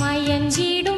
மயங்கிடும்